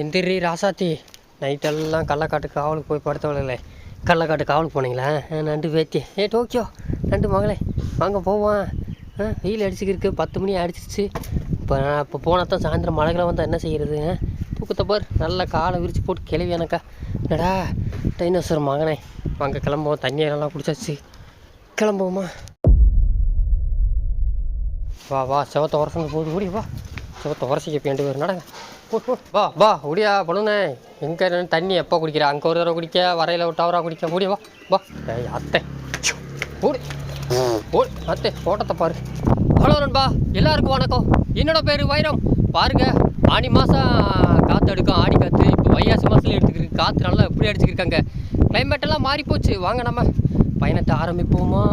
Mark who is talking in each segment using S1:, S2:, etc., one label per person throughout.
S1: எந்திரி ராசாத்தி. நைட்டெல்லாம் கள்ளக்காட்டு காவலுக்கு போய் படுத்தவளே கள்ளக்காட்டு காவலுக்கு போனீங்களா? நண்டு வேத்தி. ஏ டோக்கியோ. நண்டு மகளே வாங்க போவோம். ஆ வெயில் அடிச்சுக்கிருக்கு. பத்து மணி அடிச்சிச்சு இப்போ நான் இப்போ போனால் தான் சாயந்தரம் மழைகளை வந்தால் என்ன செய்கிறது தூக்கத்தை பார். நல்லா காலை விரித்து போட்டு கிளவி எனக்கா. என்னடா டைனோசர் மகனே. வாங்க கிளம்புவோம். தண்ணியெல்லாம் குடிச்சாச்சு. கிளம்புவோமா? வா வா. செவத்தை உரசங்க போது ஓடி வா. செவத்தை உரசிக்க பேண்டு வரும் நடங்க. வா வா ஓடியா பழுனே எங்கே தண்ணி எப்போ குடிக்கிற? அங்கே ஒரு தடவை குடிக்க வரையில் ஒரு டவராக குடிக்க. ஓடி வா வா. ஏய் அத்தை. ஓடி. ஓடி அத்தை ஓட்டத்தை பாரு. ஹலோ நண்பா. எல்லாருக்கும் வணக்கம். என்னோட பேர் வைரம். பாருங்க ஆணி மாதம் காற்று எடுக்கும் ஆடி காற்று இப்போ வையாசி மாதத்துல எடுத்துக்கிருக்கு காற்று நல்லா எப்படி அடிச்சுக்கிருக்காங்க. கிளைமேட்டெல்லாம் மாறி போச்சு. வாங்க நம்ம பயணத்தை ஆரம்பிப்போமா?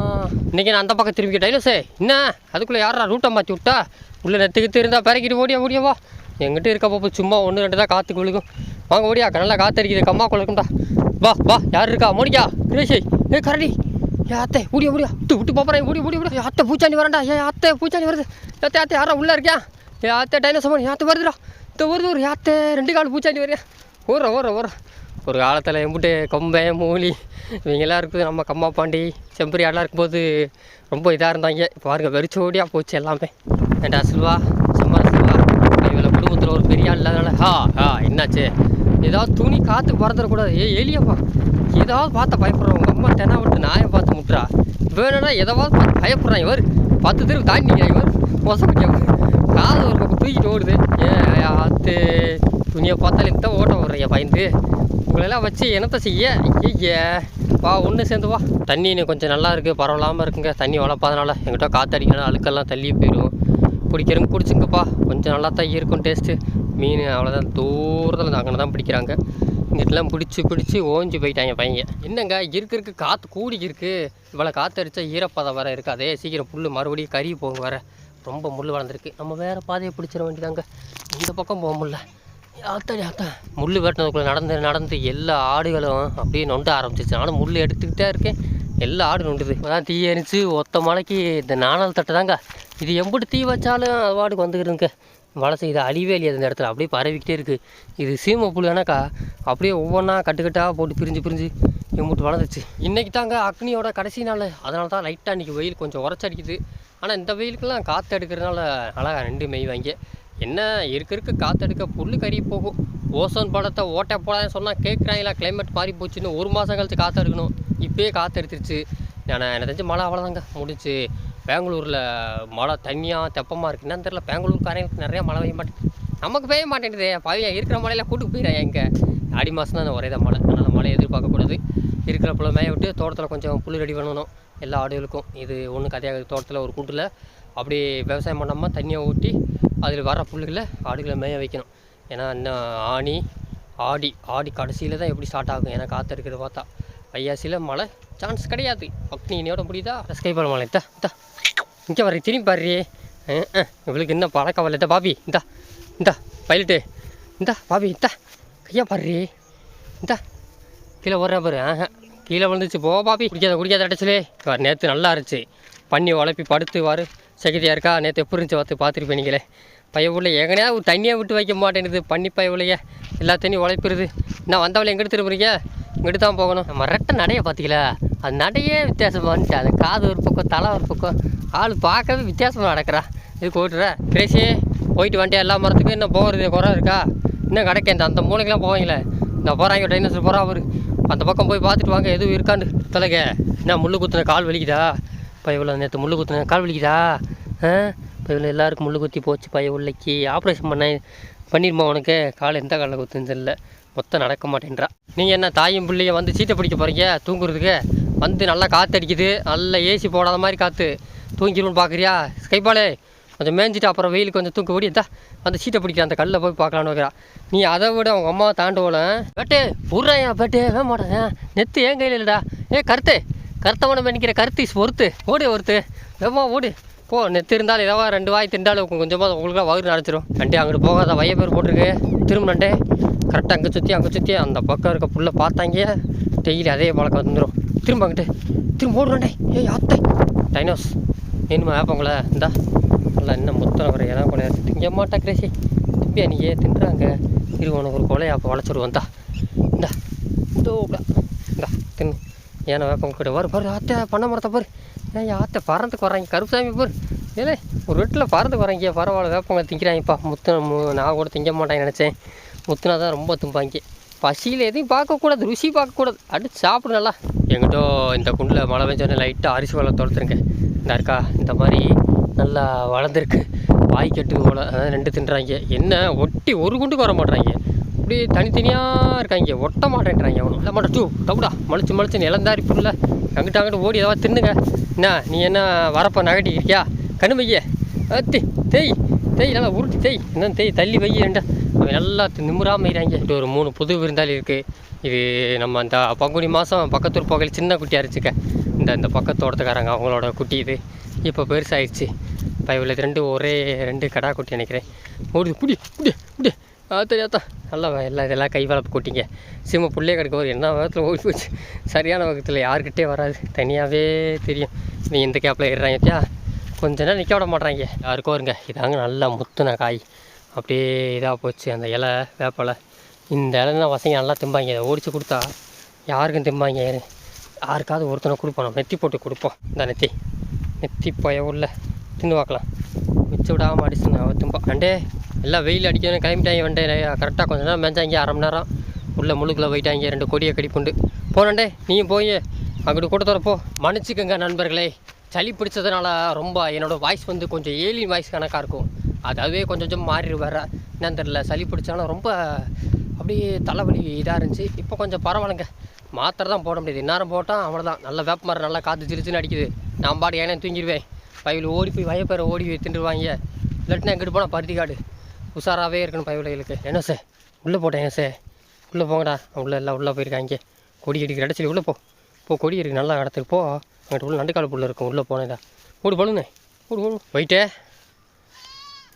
S1: இன்னைக்கு நான் அந்த பக்கம் திரும்பிக்கிட்டேன். சே என்ன? அதுக்குள்ளே யாரா ரூட்டை மாற்றி விட்டா? உள்ளே நெத்துக்கிட்டு இருந்தால் பிறக்கிட்டு ஓடியா ஓடியவா வா. எங்கிட்ட இருக்க போப்போ சும்மா ஒன்று ரெண்டு தான் காற்று விழுகும். வாங்க ஓடியா நல்லா காற்று அடிக்குது கம்மா குழக்கும்டா. வா வா யார் இருக்கா? மோனிக்கா கிரேஷி. ஏ கரடி. ஏ அத்தை ஓடியா ஓடியா. விட்டு விட்டு போகிறேன் ஓடி ஓடி ஓடி. அத்தை பூச்சாண்டி வரண்டா ஏ அத்தை பூச்சாண்டி வருது. அத்தை அத்தை யாரா உள்ளே இருக்கியா ஏ அத்தை டைனோசர் அத்தை வருதுடா. இந்த வருது ஒரு யாத்தை ரெண்டு கால் பூச்சாண்டி வரையா? ஓடுற ஓடுற ஓடுற. ஒரு காலத்தில் எம்பிட்டு கொம்பன் மூலி இவங்கெல்லாம் இருக்குது. நம்ம கம்மா பாண்டி செம்பரி ஆடெலாம் இருக்கும்போது ரொம்ப இதாக இருந்தாங்க. பாருங்கள் வெறிச்சோடியாக போச்சு எல்லாமே. ஏண்டா சில்வா? குடும்பத்தில் இல்லாதனால? ஹா ஹா என்னாச்சு? ஏதாவது துணி காற்று பறந்துடக்கூடாது ஏ எலியப்பா ஏதாவது பார்த்தா பயப்படுறோம் உங்கள் அம்மா தெனா விட்டு நாயை பார்த்து முட்டுறா. வேணும்னா எதாவது பார்த்து பயப்படுறான் இவர். பத்து தெருவு தாண்டிங்க இவர். மோசப்பட்டியா காது ஒரு பக்கம் தூக்கிட்டு ஓடுது. ஏ ஆத்து. துணியை பார்த்தாலே இந்த ஓட்ட விட்றீங்க பயந்து. உங்களெல்லாம் வச்சு என்னத்தை செய்ய? ஐயே வா ஒன்று சேர்ந்து வா. தண்ணி இன்னும் கொஞ்சம் நல்லா இருக்குது பரவலாமல் இருக்குங்க. தண்ணி வளர்ப்பாதனால எங்கிட்ட காற்றடிக்கணும் அழுக்கெல்லாம் தள்ளி போயிடும். பிடிக்கிறவங்க குடிச்சுங்கப்பா. கொஞ்சம் நல்லா தான் இருக்கும் டேஸ்ட்டு மீன் அவ்வளோதான் தூரத்தில் அங்கே தான் பிடிக்கிறாங்க. இங்கிட்டலாம் பிடிச்சி பிடிச்சி ஓஞ்சி போயிட்டாங்க பையன். என்னங்க இருக்கு இருக்கு காற்று கூடி இருக்கு. இவ்வளோ காற்று அடித்தா ஈரப்பதம் வர இருக்காதே சீக்கிரம் புல் மறுபடியும் கறி போங்க வர ரொம்ப முள் வளர்ந்துருக்கு. நம்ம வேறு பாதையை பிடிச்சிட வேண்டியதாங்க. இந்த பக்கம் போக முடியல. ஆத்தாடி ஆத்தா முள் வெட்டினதுக்குள்ளே நடந்து நடந்து எல்லா ஆடுகளும் அப்படியே நொண்ட ஆரம்பிச்சிச்சு நானும் முள் எடுத்துக்கிட்டே இருக்கேன். எல்லா ஆடு நொண்டுது. இப்போதான் தீ எரிச்சு ஒத்த மலைக்கு இந்த நாணல் தட்டு தாங்க இது எம்பிட்டு தீ வச்சாலும் அது வாடுக்கு வந்துக்கிறதுங்க மழை செய்யுது அழிவே இல்லையா அந்த இடத்துல. அப்படியே பரவிக்கிட்டே இருக்குது இது சீமை புல் அப்படியே ஒவ்வொன்றா கட்டுக்கட்டாக போட்டு பிரிஞ்சு பிரிஞ்சு எம்பிட்டு வளர்ந்துச்சு இன்றைக்கி தாங்க அக்னியோட கடைசி நாள். அதனால தான் லைட்டாக இன்றைக்கி வெயில் கொஞ்சம் உரைச்சடிக்குது ஆனால் இந்த வெயிலுக்கெல்லாம் காற்று எடுக்கிறதுனால அழகா ரெண்டு மெய் வாங்கி. என்ன இருக்க இருக்க காற்றெடுக்க புல் கறி போகும். ஓசோன் படத்தை ஓட்டை போடாதுன்னு சொன்னால் கேட்குறாங்களா கிளைமேட் மாறி போச்சுன்னு ஒரு மாதம் கழித்து காற்று எடுக்கணும். இப்போயே காற்று எடுத்துருச்சு. நான் எனக்கு தெரிஞ்சு மழை அவ்வளோதாங்க முடிச்சு பெங்களூரில் மழை தண்ணியாக தெப்பமாக இருக்குது என்னன்னு தெரில பெங்களூர்காரங்களுக்கு நிறையா மழை பெய்ய மாட்டேங்குது. நமக்கு பெய்ய மாட்டேங்குது. பையன் இருக்கிற மழையில் கூட்டு போயிடறேன் எங்கே ஆடி மாதம் தான் ஒரே தான் மழை. அதனால் மழை எதிர்பார்க்கக்கூடாது. இருக்கிற புள்ள மேய விட்டு தோட்டத்தில் கொஞ்சம் புல் ரெடி பண்ணணும். எல்லா ஆடுகளுக்கும். இது ஒன்றும் கதையாக தோட்டத்தில் ஒரு கூட்டில் அப்படி விவசாயம் பண்ணாமல் தண்ணியை ஊற்றி அதில் வர புல்லுகளை ஆடுகளை மேய வைக்கணும். ஏன்னா இன்னும் ஆனி ஆடி ஆடி கடைசியில் தான் எப்படி ஸ்டார்ட் ஆகும். ஏன்னா காற்று இருக்கிறத பார்த்தா. வையாசியில் மழை சான்ஸ் கிடையாது. அக்னி இனியோட முடியுதா? ஸ்கைபால் மழை தான் இங்கே வர திரும்பி பாரு. இவளுக்கு என்ன பழக்கம் வரல பாபி இந்தா இந்தா பைலட்டு. இந்தா பாபி இந்தா கையா பாரு. இந்தா கீழே வர்ற பாரு. ஆஹா கீழே விழுந்துச்சு போ பாபி. குடிக்காத குடிக்காத அடைச்சலே. நேற்று நல்லா இருந்துச்சு. பண்ணி உழப்பி படுத்து வாரு. செகதியாக இருக்கா? நேற்று எப்படி இருந்துச்சு? பார்த்து பார்த்துருப்பேன் நீங்களே பயவுள்ள எங்கனையா ஒரு தண்ணியை விட்டு வைக்க மாட்டேங்குது. பண்ணி பைய எல்லா தண்ணியும் உழைப்பிடுது. நான் வந்தவளை எங்கிட்டு திரும்புறீங்க இங்கிட்டு தான் போகணும். நம்ம ரெட்டை நடைய பார்த்தீங்களா அது நடையே வித்தியாசமாக இருந்துச்சு அது காது ஒரு பக்கம் தலை ஒரு பக்கம். ஆள் பார்க்கவே வித்தியாசமாக நடக்கிறா. இது ஓட்டுற கிரேசி போயிட்டு வந்துட்டு எல்லா மரத்துக்கும் இன்னும் போகிறது குறை இருக்கா? இன்னும் கிடைக்க இந்த அந்த மூளைக்கெலாம் போவீங்களே. நான் போகிறாங்க டைனோசர் போகிறா அவரு அந்த பக்கம் போய் பார்த்துட்டு வாங்க. எதுவும் இருக்கான்னு தலைக்க. என்ன முள்ளு குத்துன கால் வலிக்குதா? இப்போ இவ்வளோ நேற்று முள்ளு குத்துன கால் வலிக்குதா? ஆ? இப்போ இதில் எல்லாருக்கும் முள்ளு குத்தி போச்சு பைய உள்ளக்கி. ஆப்ரேஷன் பண்ண பண்ணிருமா உனக்கு? காலை எந்த காலில் குத்துன்னு தெரியல. மொத்தம் நடக்க மாட்டேன்றா. நீங்கள் என்ன தாயும் பிள்ளைய வந்து சீட்டை பிடிக்க போகிறீங்க தூங்குறதுக்கு? வந்து நல்லா காற்று அடிக்குது நல்லா ஏசி போடாத மாதிரி காற்று தூங்கிடும்னு பார்க்குறியா? ஸ்கைபாலே கொஞ்சம் மேய்ஞ்சிட்டு அப்புறம் வெயில் கொஞ்சம் தூக்க ஓடி தான் அந்த சீட்டை பிடிக்கிற அந்த கல்லில் போய் பார்க்கலான்னு வைக்கிறா நீ அதை விட அவங்க அம்மா தாண்டுவோல. பேட்டே புர்றாயா பேட்டே வேக மாட்டேன் நெத்து ஏன் கையில் இல்லைடா. ஏ கருத்து. கருத்தவனை நினைக்கிற கருத்து பொறுத்து ஓடு ஒருத்து. வேமா ஓடு. போ நெத்து இருந்தாலும் ஏதாவது ரெண்டு வாய் திண்டாலும் கொஞ்சமாக உங்களுக்கு வயிறு நடச்சிரும் நண்டே அங்கிட்டு போகாத வைய பேர் போட்டிருக்கு திரும்ப நண்டே கரெக்டாக அங்கே சுற்றி அங்கே சுற்றி அந்த பக்கம் இருக்க புல்லை பார்த்தாங்க. டெய்லி அதே பழக்கம் வந்துடும் திரும்ப அங்கிட்டு திரும்ப ஓடுறேன்டே ஏய் அத்தை டைனோஸ் வேணுமா வேப்பங்கள இந்தா. நல்லா இன்னும் முத்தம் வர இடம் கொலையா திங்க மாட்டா கிரேசி. திப்பியா நீ ஏன் தின்றாங்க? இரு உனக்கு ஒரு கொலையை அப்போ வளைச்சிடுவோம் இந்தா. இந்த இந்தா தின்னு. ஏன்னா வேப்பம் கிட்ட? வரு பாரு அத்தை பண்ண மரத்தை பாரு. ஏன் ஆத்தை பறந்து வராங்க கருப்புசாமி போர். ஏலே ஒரு வீட்டில் பறந்து வராங்க பரவாயில்ல வேப்பங்க திங்கிறாங்கப்பா முத்துன மு- நான் கூட திங்க மாட்டேன்னு நினச்சேன். முத்துனா தான் ரொம்ப தும்பாங்க. பசியில் எதையும் பார்க்கக்கூடாது ருசி பார்க்கக்கூடாது. அடிச்சு சாப்பிடு நல்லா. எங்கிட்ட இந்த குண்டில் மழை பெஞ்சோடனே லைட்டாக அரிசி வெள்ளம் தொடுத்துருங்க இந்த இருக்கா இந்த மாதிரி நல்லா வளர்ந்துருக்கு. வாய் கெட்டு போல. அதான் ரெண்டு தின்றாங்க. என்ன ஒட்டி ஒரு குண்டுக்கு வர மாட்றாங்க அப்படியே தனித்தனியாக இருக்காங்க. ஒட்ட மாட்டேன்றாங்க. அவனு இல்லை மாட்டேன். டூ தவிடா மலிச்சு மலிச்சு நிலந்தாரி புல்ல. அங்கிட்ட அங்கிட்ட ஓடி ஏதாவது தின்னுங்க. என்ன நீ என்ன வரப்போ நகட்டிக்கிறியா கண்ணு வைய அத்தி தேய் தேய் நல்லா உருட்டி தேய். என்ன தேய் தள்ளி வையண்டா அவன் நல்லா நிம்மராம இறாங்க இது ஒரு மூணு புது விருந்தாளி இருக்குது இது நம்ம அந்த பங்குனி மாதம் பக்கத்தூர் போகையில் சின்ன குட்டியாக இருந்துச்சுக்க இந்த இந்த பக்கத்தோட்டத்துக்காரங்க அவங்களோட குட்டி இது. இப்போ பெருசாகிடுச்சு இப்போ இது ரெண்டு ஒரே ரெண்டு கடா குட்டி நினைக்கிறேன். ஓடுது புடி புடி. அது ஆ தெரியாதா நல்லா எல்லாம் இதெல்லாம் கை வளர்ப்பு கொட்டிங்க. சிம்ம பிள்ளையே கிடக்க ஒரு என்ன விதத்தில் ஓடி போச்சு. சரியான வகத்தில் யாருக்கிட்டே வராது. தனியாகவே தெரியும். நீ இந்த கேப்பில் ஏறுறாங்க தியா கொஞ்ச நேரம் நிற்க விட மாட்றாங்க. யாருக்கோ இருங்க இதாங்க நல்லா முத்துன காய். அப்படியே இதாக போச்சு அந்த இலை வேப்பலை. இந்த இலை வசங்க நல்லா திம்பாங்க. இதை ஓடிச்சு கொடுத்தா யாருக்கும் திம்பாங்க யாரு? யாருக்காவது ஒருத்தனை கொடுப்போம். நம்ம நெத்தி போட்டு கொடுப்போம். இந்த நெத்தி. நெத்தி போய உள்ள தின்னு பார்க்கலாம். மிச்சம் விடாமல் அடிச்சு நான் திம்பா. அண்டே எல்லாம் வெயில் அடிக்கணும் கிளம்பிட்டாங்க வண்டே கரெக்டாக கொஞ்ச நேரம் மேய்ஞ்சாங்க அரை மணி நேரம். உள்ளே முழுக்கில் போயிட்டாங்க ரெண்டு கொடியை கடிப்புண்டு. போனண்டே நீயும் போய் அங்கிட்டு கூட்டத்தோட போ. மன்னிச்சுக்கோங்க நண்பர்களே. சளி பிடிச்சதுனால ரொம்ப என்னோடய வாய்ஸ் வந்து கொஞ்சம் ஏலியன் வாய்ஸ் கணக்காக இருக்கும். அதாவே கொஞ்சம் கொஞ்சம் மாறி வர என்னன்னு தெரில சளி பிடிச்சாலும் ரொம்ப அப்படியே தலைவலி இதாக இருந்துச்சு. இப்போ கொஞ்சம் பரவாயில்லைங்க. மாத்திரை தான் போட முடியாது. இந்நேரம் போட்டால் அவ்வளோதான் நல்ல வேப்ப மரம் நல்லா காற்று சிரிச்சுன்னு அடிக்குது. நான் பாடு ஏனே தூங்கிடுவேன். வயலில் ஓடி போய் வயப்பேரை ஓடி போய் தின்றுவாங்க இல்லாட்டினா எங்கிட்டு போனால் பருத்தி காடு உஷாராகவே இருக்கணும் பயவிலைகளுக்கு என்ன சார்? உள்ளே போட்டேன் என்ன சார்? உள்ளே போங்கடா. உள்ளே எல்லாம் உள்ளே போயிருக்காங்க. கொடி அடிக்கிற இடத்துல உள்ளே போ. போ கொடி இருக்குது நல்லா இடத்துக்கு போ. அங்கிட்ட உள்ள நண்டுக்கால் புள்ள இருக்கும். உள்ளே போனேடா ஓடு பழுனே ஓடு ஓடு. போயிட்டே.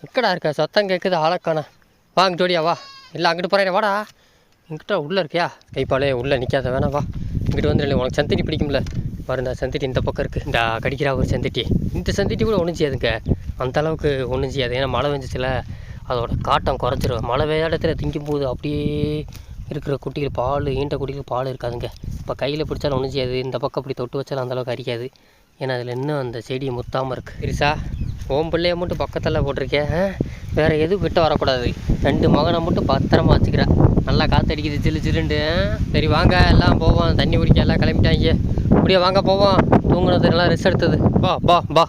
S1: எக்கடா இருக்க? சத்தம் கேட்குது ஆளக்கானா. வா அங்கிட்டு ஓடியா வா. இல்லை அங்கிட்டு போகிறேன் வாடா. எங்கிட்ட உள்ளே இருக்கியா? கைப்பாலே உள்ளே நிற்காத வேணாம் வா. இங்கிட்டு வந்துடல உனக்கு சந்தடி பிடிக்கும்ல. பாருங்க சந்தட்டி இந்த பக்கம் இருக்குது இந்த கடிக்கிறா ஒரு சந்தட்டி. இந்த சந்தட்டி கூட ஒன்றும் செய்யாதுங்க. அந்த அளவுக்கு ஒன்றும் செய்யாது. ஏன்னா மழை பெஞ்சிச்சுல. அதோட காட்டம் குறைஞ்சிரும். மழை வேடத்தில் திங்கும் போது அப்படியே இருக்கிற குட்டிகள் பால் ஈண்ட குட்டிகள் பால் இருக்காதுங்க. இப்போ கையில் பிடிச்சாலும் ஒன்றும் செய்யாது இந்த பக்கம் அப்படி தொட்டு வச்சாலும் அந்தளவுக்கு அரிக்காது. ஏன்னா அதில் இன்னும் அந்த செடி முத்தாமல் இருக்குது பெருசா ஓம் பிள்ளைய மட்டும் பக்கத்தில் போட்டிருக்கேன் வேறு வேற எதுவும் விட்டு வரக்கூடாது. ரெண்டு மகனை மட்டும் பத்திரமா வச்சுக்கிறேன் நல்லா காற்றடிக்குது ஜில்லு ஜில்லுண்டு சரி வாங்க எல்லாம் போவோம். தண்ணி குடிக்க எல்லாம் கிளம்பிட்டாங்க அப்படியே வாங்க போவோம். தூங்குனது நல்லா ரெஸ்ட் எடுத்தது. பா பா பா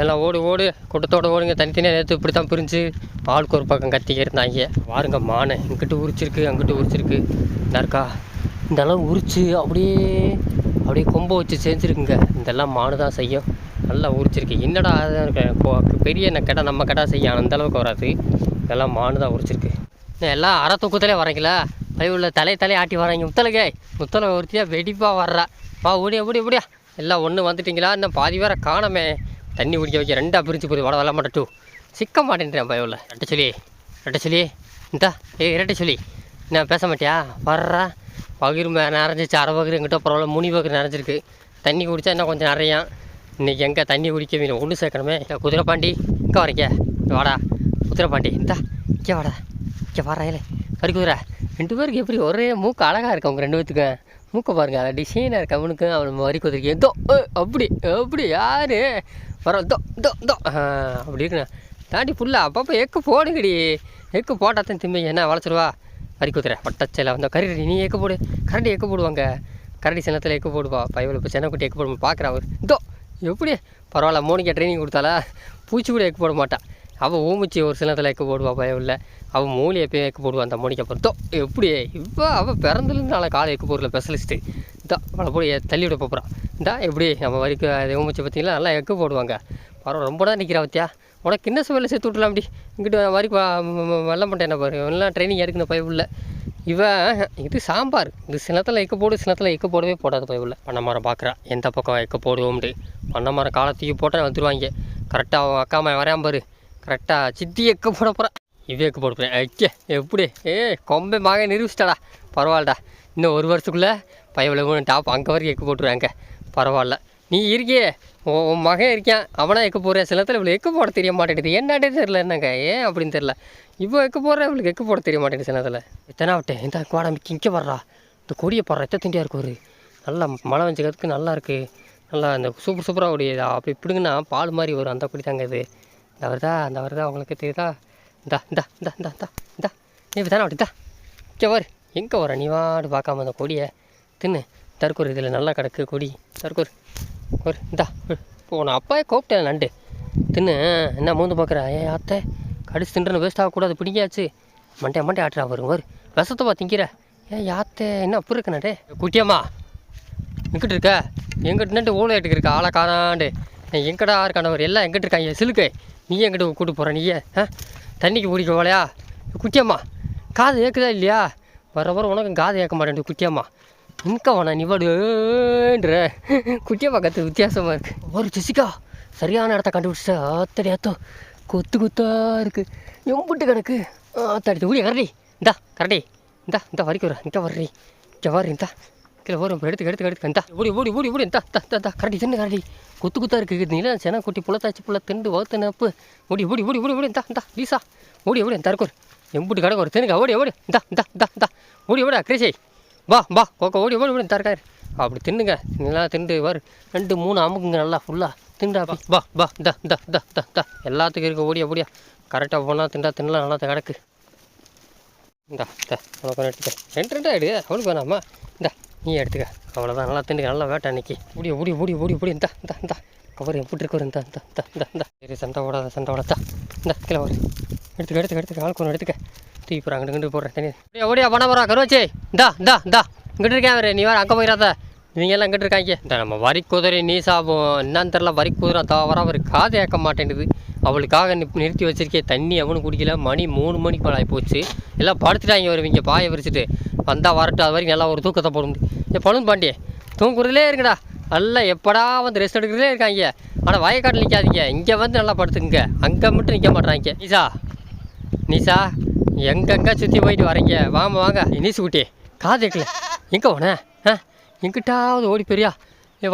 S1: எல்லாம் ஓடு ஓடு. கூட்டத்தோடு ஓடுங்க. தனித்தனியாக நேற்று இப்படி தான் பிரிஞ்சு ஆளுக்கு ஒரு பக்கம் கத்திக்க இருந்தாங்க பாருங்க மானை. இங்கிட்டு உரிச்சிருக்கு அங்கிட்டு உரிச்சிருக்கு. நற்கா இந்த அளவு உரிச்சு அப்படியே அப்படியே கொம்பை வச்சு செஞ்சுருக்குங்க. இதெல்லாம் மானு தான் செய்யும். நல்லா உரிச்சிருக்கு. என்னடா அதான் இருக்கு. பெரிய என்ன கடை நம்ம கடை செய்யும் அந்த அளவுக்கு வராது. இதெல்லாம் மானு தான் உரிச்சிருக்கு. இன்னும் எல்லாம் அரை தூக்கத்திலே வரீங்களா உள்ள தலை தலை ஆட்டி வராங்க முத்தலகே முத்தலை ஒருத்தியாக வெடிப்பாக வர்றா. வா ஓடியா ஓடியா ஓடியா. எல்லாம் ஒன்று வந்துட்டிங்களா? இன்னும் பாதி வேற காணமே. தண்ணி குடிக்க வைக்க ரெண்டாக பிரிஞ்சு போய் வட வரல மாட்டேன் டூ. சிக்க மாட்டேன்றேன் பயவில் ரெட்டை சொல்லி ரெட்டை சொல்லி. இந்தா ஏய் ரெட்டை சொல்லி. நான் பேச மாட்டியா? வர்றா. பகிர் நிறைஞ்சிச்சு. அரை பகிர் எங்கிட்ட பரவாயில்ல. முனி பகிர் நிறைஞ்சிருக்கு. தண்ணி குடித்தா இன்னும் கொஞ்சம் நிறையா இன்றைக்கி எங்கே தண்ணி குடிக்க மீன்? ஒன்று சேர்க்கணுமே. குதிரைப்பாண்டி இங்கே வரீங்க வாடா. குதிரைப்பாண்டி இந்தா. இங்கே வாடா. இங்கே வாடா இல்லை பறிக்குதுரா ரெண்டு பேருக்கு எப்படி ஒரே மூக்கு அழகாக இருக்கு அவங்க ரெண்டு பேத்துக்கும் மூக்கை பாருங்க அதை டிசைனாக இருக்கு அவனுக்கு அவன் வரி குதிரைக்கு ஏதோ அப்படி அப்படி யாரு? வர தோ தோ தோ. அப்படி இருக்குண்ணா. தாண்டி புல்ல அப்பப்போ எக்கு போடுங்கடி. எக்கு போட்டால் தான் திம்பி என்ன வளச்சிருவா வரி குதிரை வட்டச்சையில் வந்த கரடி நீ எக்கு போடு. கரடி எக்கு போடுவாங்க. கரடி சின்னத்தில் எக்கு போடுவா பயவில் இப்போ சென்னக்குட்டி எக்கு போடுவோம் பார்க்குறா அவர். இதோ எப்படி? பரவாயில்ல மோனிக்கா ட்ரைனிங் கொடுத்தாலா பூச்சி கூட எக்கு போட மாட்டான் அவள் ஊமிச்சி ஒரு சின்னத்தில் எக்கு போடுவா இல்லை. அவள் மூலி எப்பயும் எக்கு போடுவா அந்த மோனிக்கா தோ எப்படி? இப்போ அவள் பிறந்துலேருந்து நாளை காலை எக்கு போடுறல ஸ்பெஷலிஸ்ட்டு இதோ அவளை போய் தள்ளி விட போகிறான் இந்தா எப்படி? நம்ம வரைக்கும் அது ஊமிச்சி பார்த்திங்களா? நல்லா எக்கு போடுவாங்க. பரவாயில்ல ரொம்ப தான் நிற்கிறா பத்தியா? உனக்கு கிண்ணஸ் வேலை சேர்த்து விட்றலாம் அப்படி இங்கிட்டு வரைக்கும் வெள்ளம் பண்ணிட்டேன் என்ன பாரு? எல்லாம் ட்ரைனிங் எடுக்கணும் பயவுள்ள இவன் இது சாம்பார். இது சினத்தில் எக்க போடு சினத்தில் எக்க போடவே போடாது பயவுள்ள பண்ண மரம் பார்க்குறா எந்த பக்கம் எக்க போடுவோம்ட்டு. பண்ண மரம் காலத்தையும் போட்டால் வந்துடுவாங்க கரெக்டாக அவன் அக்கா வரையாம்பாரு வரையாம பாரு. கரெக்டாக சித்தி எக்க போட போகிறேன் இவே எக்க போட போகிறேன் ஐக்கே எப்படி ஏ கொம்பை மகன் நிரூபிச்சிட்டாடா. பரவாயில்லடா. இன்னும் ஒரு வருஷத்துக்குள்ளே பயவில் டாப் அங்கே வரைக்கும் எக்கு போட்டுருவாங்க பரவாயில்ல. நீ இருக்கியே. உன் உன் மகன் இருக்கான். அவனா எக்கு போகிறேன் சில நேரத்தில் இவ்வளோ எக்கு போட தெரிய மாட்டேங்குது. என்னடே தெரில என்னங்க? ஏன் அப்படின்னு தெரில இவ்வளோ எக்கு போடுறேன் இவளுக்கு எக்கு போட தெரிய மாட்டேங்குது சிலத்தில் எத்தனை விட்டேன் இந்த கோடம்பிக்கு இங்கே வர்றா. இந்த கொடியை போடுற எத்த திண்டியாக இருக்கும் ஒரு நல்லா மழை வச்சுக்கிறதுக்கு நல்லா இருக்குது நல்லா அந்த சூப்பர் சூப்பராக உடையதா அப்படி இப்படிங்கன்னா பால் மாதிரி வரும். அந்த குடி தாங்க இது. இந்த வருதா அந்த வருதா உங்களுக்கு தெரியுதா? இந்தா இந்தா இந்தா இந்தா இந்தா இந்தா. நீ தானே விட்டுதா இங்கே வரு எங்கே வர நீ? வாடு பார்க்காம அந்த கொடியை. தின்னு. தற்கொரு இதில் நல்லா கிடக்கு கொடி. தற்கொரு ஒரு இந்தா. இப்போ உன் அப்பாவே கூப்பிட்டேன் நண்டு. தின்னு. என்ன மூந்து பார்க்குற? ஏன் அத்தை. கடிச்சு தின்றன்னு வேஸ்ட் ஆகக்கூடாது பிடிக்காச்சு மண்டே மண்டே ஆட்டுறா வரும் வரு விஷத்தை பா திங்கிற. ஏன் யாத்தே என்ன அப்படி இருக்கு நண்டே? குட்டியம்மா. எங்கிட்ட இருக்க? எங்கிட்ட நண்டு ஊழல் ஏட்டுக்கு ஆளை காணாண்டு. எங்கடா இருக்கானவர் எல்லாம் எங்கிட்ட இருக்காங்க? சிலுக்கு. நீ எங்கிட்ட கூட்டு போகிற நீயே. ஆ? தண்ணிக்கு பிடிக்க போலையா? குட்டியம்மா காது ஏற்குதா இல்லையா? வர வர உனக்கு காது ஏற்க மாட்டேன் குட்டியம்மா. இன்க வேணா நீ குட்டியம்மா கற்று வித்தியாசமாக இருக்குது ஒரு ஜெசிகா சரியான இடத்த கண்டுபிடிச்சா ஆத்தடி ஆத்தோ கொத்து கொத்தா இருக்குது எம்புட்டு கிடக்கு ஆத்தாடி ஊழிய கரடி. இந்தா கரடி. இந்தா இந்த வரைக்கும் வர இங்கே வர்றி இங்கே வர்றி இந்தா. கீழே வரும் எடுத்து எடுத்து எடுத்து இந்தா ஓடி ஓடி ஓடி ஓடி. தா தா தா கரடி தின்னு கரடி. குத்து குத்தா இருக்குது நீல சென குட்டி புலத்தாச்சு புள்ள திண்டு வகுத்து நப்பு ஓடி ஓடி ஓடி ஓடி ஓடி. தா தா லீசா. ஓடி ஓடி இந்த எம்புட்டு கிடக்கு ஒரு தினுக்கா. ஓடி ஓடி. தா தா தா தா ஓடி ஓடா கிரேஷை வா வா. கோக்க ஓடி ஓடி ஓடி தரக்காரு அப்படி தின்னுங்க. நல்லா திண்டு வரு ரெண்டு மூணு அமுக்குங்க நல்லா ஃபுல்லாக திண்டா வா வா. தா தா தா தா தா எல்லாத்துக்கும் இருக்க. ஓடியா ஓடியா. கரெக்டாக போனால் திண்டா தின்னலாம். நல்லா கிடக்கு. இந்தா தா உனக்கு ரெண்டு ரெண்டு ரெண்டாக எடு. அவளுக்கு வேணாமா? இந்தா. நீ எடுத்துக்க. அவ்வளோதான் நல்லா திண்டுக்க. நல்லா வேட்டை அன்னைக்கு. ஓடி ஓடி ஓடி ஓடி ஓடி. இந்த இந்த இந்தா. கவர் எப்படி இருக்கு இந்த இந்த இந்த இந்த இந்த. சரி சண்டை ஓடாத சண்டை ஓடாதா. இந்த கீழே ஒரு எடுத்துக்க எடுத்துக்க எடுத்துக்க. ஆளுக்கு ஒன்று எடுத்துக்க. தூக்கி போகிறாங்க அங்கிட்டு போடுறேன் தனி ஓடியா ஓடியா பண்ண போகிறா கருவச்சி. இந்தா இந்தா இந்தா. இங்கிட்டு இருக்கேன் அவர் நீ வேறு அங்கே போயிடாத. இவங்க எல்லாம் இங்கிட்டு இருக்காங்க. இந்த நம்ம வரி குதிரை நீ சாபம். என்னன்னு தெரில வரி குதிரை தவிர அவர் காது ஏற்க மாட்டேங்குது. அவளுக்காக நிறுத்தி வச்சிருக்கே தண்ணி எவனும் குடிக்கல. மணி மூணு மணிக்கு மேலே போச்சு. எல்லாம் படுத்துட்டாங்க வருவீங்க பாயை விரிச்சிட்டு. வந்தால் வரட்டும் அது வரைக்கும் நல்லா ஒரு தூக்கத்தை போட முடியும். ஏ பழுந்து பாண்டியே தூங்குறதுலே இருக்குடா நல்லா எப்படா வந்து ரெஸ்ட் எடுக்கிறதே இருக்காங்க. ஆனால் வயக்காட்டில் நிற்காதீங்க இங்கே வந்து நல்லா படுத்துக்குங்க. அங்கே மட்டும் நிற்க மாட்றாங்க. நீசா நீசா எங்கெங்க சுற்றி போயிட்டு வரீங்க? வாங்க. வாங்க நீசு குட்டி காது எக்கல எங்கே உன ஆ எங்கிட்டாவது ஓடி பெரியா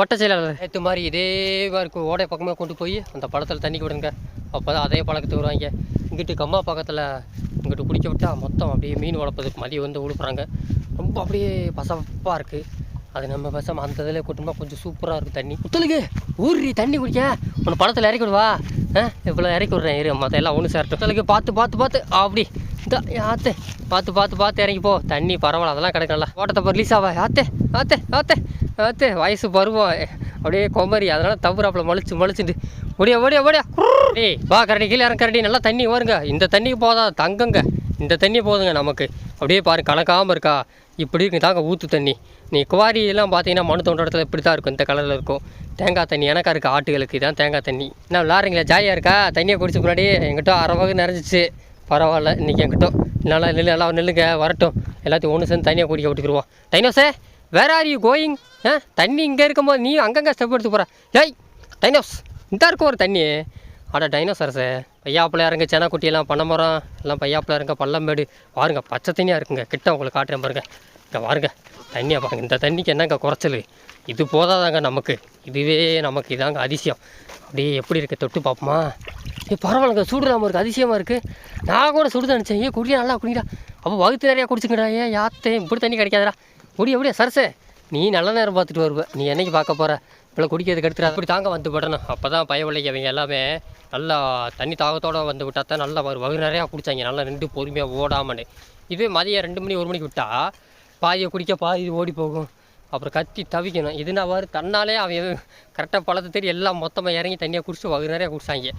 S1: வட்ட செயலாளர் நேற்று மாதிரி இதே மாதிரி ஓடை பக்கமாக கொண்டு போய் அந்த பழத்தில் தண்ணி விடுங்க அப்போ தான் அதே பழக்கத்துக்கு வருவாங்க. இங்கிட்டு கம்மா பக்கத்தில் இங்கிட்ட குடிக்க விட்டா மொத்தம் அப்படியே மீன் வளர்ப்பதுக்கு மதியம் வந்து விழுப்புறாங்க ரொம்ப அப்படியே பசப்பாக இருக்குது அது நம்ம பசம் அந்த இதில் கொட்டோம்னா கொஞ்சம் சூப்பராக இருக்கும் தண்ணி. குத்தலுக்கு ஊறி தண்ணி குடிக்க. உன்னை படத்தில் இறக்கி விடுவா. ஆ இவ்வளோ இறக்கி விட்றேன் இரு மற்ற எல்லாம் ஒன்று சேரட்டும். குத்தலுக்கு பார்த்து பார்த்து பார்த்து அப்படி இந்த ஆத்தே. பார்த்து பார்த்து பார்த்து இறங்கி போ. தண்ணி பரவாயில்ல அதெல்லாம் கிடைக்கல ஓட்டத்தை ரிலீஸ் ஆவா. ஆத்தே ஆத்தே ஆத்தே ஆத்தே. வயசு பருவம். அப்படியே கொமரி அதனால் தவறாப்புல மலிச்சு மலிச்சுட்டு ஓடியா ஓடியா ஓடியா. டேய் வா கரடி கீழே இறங்க கரடி. நல்லா தண்ணி வருங்க இந்த தண்ணிக்கு போதா தங்குங்க. இந்த தண்ணி போதுங்க நமக்கு. அப்படியே பாரு கலக்காமல் இருக்கா. இப்படி இருக்கு தாங்க ஊற்று தண்ணி. நீ குவாரி எல்லாம் பார்த்தீங்கன்னா மனு தோன்ற இடத்துல இப்படி தான் இருக்கும். இந்த கலரில் இருக்கும். தேங்காய் தண்ணி எனக்கா இருக்குது ஆட்டுகளுக்கு. இதான் தேங்காய் தண்ணி. என்ன விளாட்றீங்களா? ஜாலியாக இருக்கா? தண்ணியை குடிச்சு முன்னாடி எங்கிட்ட அரை வகை நிறைஞ்சிச்சு. பரவாயில்ல இன்றைக்கி என்கிட்ட நல்லா நெல் நல்லா நெல்லுங்க வரட்டும். எல்லாத்தையும் ஒன்று சேர்ந்து தனியாக குடிக்க விட்டுக்குருவோம். டைனோஸே வேற ஆர் யூ கோயிங் ஆ தண்ணி இங்கே இருக்கும்போது நீ அங்கங்கே ஸ்டெப் எடுத்து போகிற ஏய் டைனோஸ் இந்த இருக்கும் ஒரு தண்ணி. அட டைனோசரஸே பையாப்பில் இறங்க சென குட்டியெல்லாம் பண்ண மரம் எல்லாம் பையாப்பில் இறங்க பள்ளம்பேடு பாருங்க பச்சை தண்ணியாக இருக்குங்க. கிட்ட உங்களுக்கு காட்டுறேன் பாருங்க. இங்கே பாருங்க தண்ணியாக பாருங்க. இந்த தண்ணிக்கு என்னங்க குறைச்சல்? இது போதாதாங்க நமக்கு. இதுவே நமக்கு இதாங்க அதிசயம். அப்படியே எப்படி இருக்கு? தொட்டு பார்ப்போமா. ஏ பரவாயில்லங்க. சூடுறாமல் இருக்குது அதிசயமாக இருக்குது நான் கூட சுடுதான் நினச்சேன் ஏன் குடியா? நல்லா குடிக்கிறா அப்போ வகுத்து நிறையா குடிச்சுக்கிறா ஏன் யாத்தே. இப்படி தண்ணி கிடைக்காதடா. முடிய எப்படியா சரசே. நீ நல்ல நேரம் பார்த்துட்டு வருவ. நீ என்னைக்கு பார்க்க போகிற இப்போ குடிக்கிறதுக்கு எடுத்துட்டு அப்படி தாங்க வந்து படணும். அப்போ தான் பயவில்லைங்க அவங்க எல்லாமே நல்லா தண்ணி தாகத்தோடு வந்து விட்டா தான் நல்லா வரும் வகு நிறையா குடிச்சாங்க. நல்லா ரெண்டு பொறுமையாக ஓடாமன்னு இதே மதியம் ரெண்டு மணி ஒரு மணிக்கு விட்டால் பாதியை குடிக்க பாதி ஓடி போகும். அப்புறம் கத்தி தவிக்கணும். இதுனா தன்னாலே அவன் கரெக்டாக பழத்தை தேடி எல்லாம் மொத்தமாக இறங்கி தண்ணியாக குடிச்சு வகு நிறையா குடிச்சாங்க.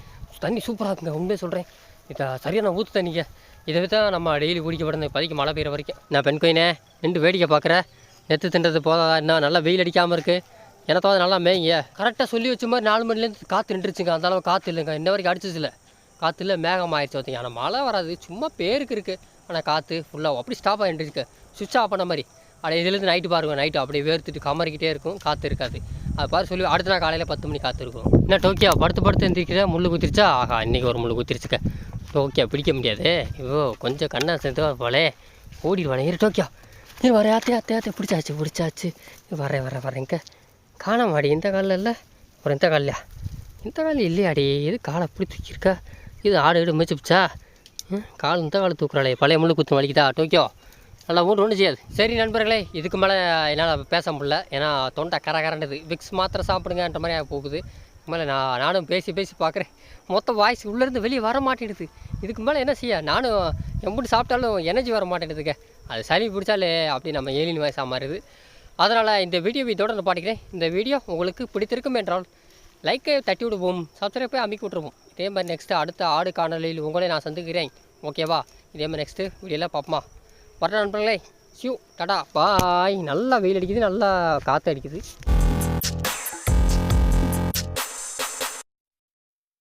S1: தண்ணி சூப்பராக இருக்குங்க. உண்மையை சொல்கிறேன் இதை சரியான ஊற்று தண்ணிங்க. இதை தான் நம்ம டெய்லி குடிக்க இப்போதைக்கு மழை பெய்கிற வரைக்கும். நான் பெண் கோயினே நின்று வேடிக்கை பார்க்குறேன் நெத்து தின்றது போதாதா என்ன நல்லா வெயில் அடிக்காமல் இருக்குது எனத்தாவது நல்லா மேய்ங்க. கரெக்டாக சொல்லி வச்ச மாதிரி நாலு மணிலேருந்து காற்று நின்றுச்சுங்க. அந்த அளவு காற்று இல்லைங்க. இன்ன வரைக்கும் அடிச்சது இல்லை காற்று இல்லை மேகம் ஆயிடுச்சு பார்த்தீங்க ஆனால் மழை வராது. சும்மா பேருக்கு இருக்குது ஆனால் காற்று ஃபுல்லாக அப்படி ஸ்டாப் ஆகிட்டுருக்கு சுவிட்ச் ஆஃப் பண்ண மாதிரி. அட இதுலேருந்து நைட்டு பாருங்க. நைட்டு அப்படியே வேர்த்துட்டு கமரிக்கிட்டே இருக்கும். காற்று இருக்காது. அது பாரு சொல்லி அடுத்த நாள் காலையில் பத்து மணி காற்று இருக்கும். என்ன டோக்கியா படுத்து படுத்து எந்திரிக்கிற? முள் குத்திருச்சா? ஆஹா இன்றைக்கி ஒரு முள் குத்திருச்சுக்க டோக்கியா பிடிக்க முடியாது. ஐயோ கொஞ்சம் கண்ணா சேர்ந்துவா போலே. ஓடிடுவானே இரு டோக்கியா. இது வர ஆத்தே ஆத்தே ஆத்தே. பிடிச்சாச்சு பிடிச்சாச்சு. வரேன் வரேன் வரேங்க காணாம அடி இந்த காலில் இல்லை? அப்புறம் இந்த காலையா இந்த காலில் இல்லையாடி. இது காலை அப்படி தூக்கியிருக்கா? இது ஆடு வீடு மேய்ச்சிப்பிச்சா ம், கால் இந்த காலை தூக்குறாளே. பழைய முள்ளு குத்து வலிக்குதா டோக்கியோ? நல்லா மூணு ஒன்றும் செய்யாது. சரி நண்பர்களே இதுக்கு மேலே என்னால் பேச முடியல. ஏன்னா தொண்டை கர கரண்டது விக்ஸ் மாத்திரை சாப்பிடுங்கன்ற மாதிரி ஆகி போகுது. மேலே நான் நானும் பேசி பேசி பார்க்குறேன். மொத்த வாய்ஸ் உள்ளேருந்து வெளியே வர மாட்டேங்குது. இதுக்கு மேலே என்ன செய்ய? நானும் எம்பிட்டு சாப்பிட்டாலும் எனர்ஜி வர மாட்டேங்குதுங்க அது சளி பிடிச்சாலே அப்படி நம்ம ஏலின் வாய்ஸாக மாறுது. அதனால் இந்த வீடியோவை தொடர்ந்து பாட்டிக்கிறேன் இந்த வீடியோ உங்களுக்கு பிடித்திருக்கும் என்றால் லைக்கை தட்டி விடுவோம். சப்ஸ்கிரைப்பை அமைக்கி விட்டுருவோம். இதே மாதிரி நெக்ஸ்ட்டு அடுத்த ஆடு காணொலியில் உங்களை நான் சந்திக்கிறேன். ஓகேவா இதே மாதிரி நெக்ஸ்ட்டு வீடியோலாம் பார்ப்போமா? வர நண்பர்களே சியூ டடா. பாய் நல்லா வெயில் அடிக்குது. நல்லா காற்று அடிக்குது.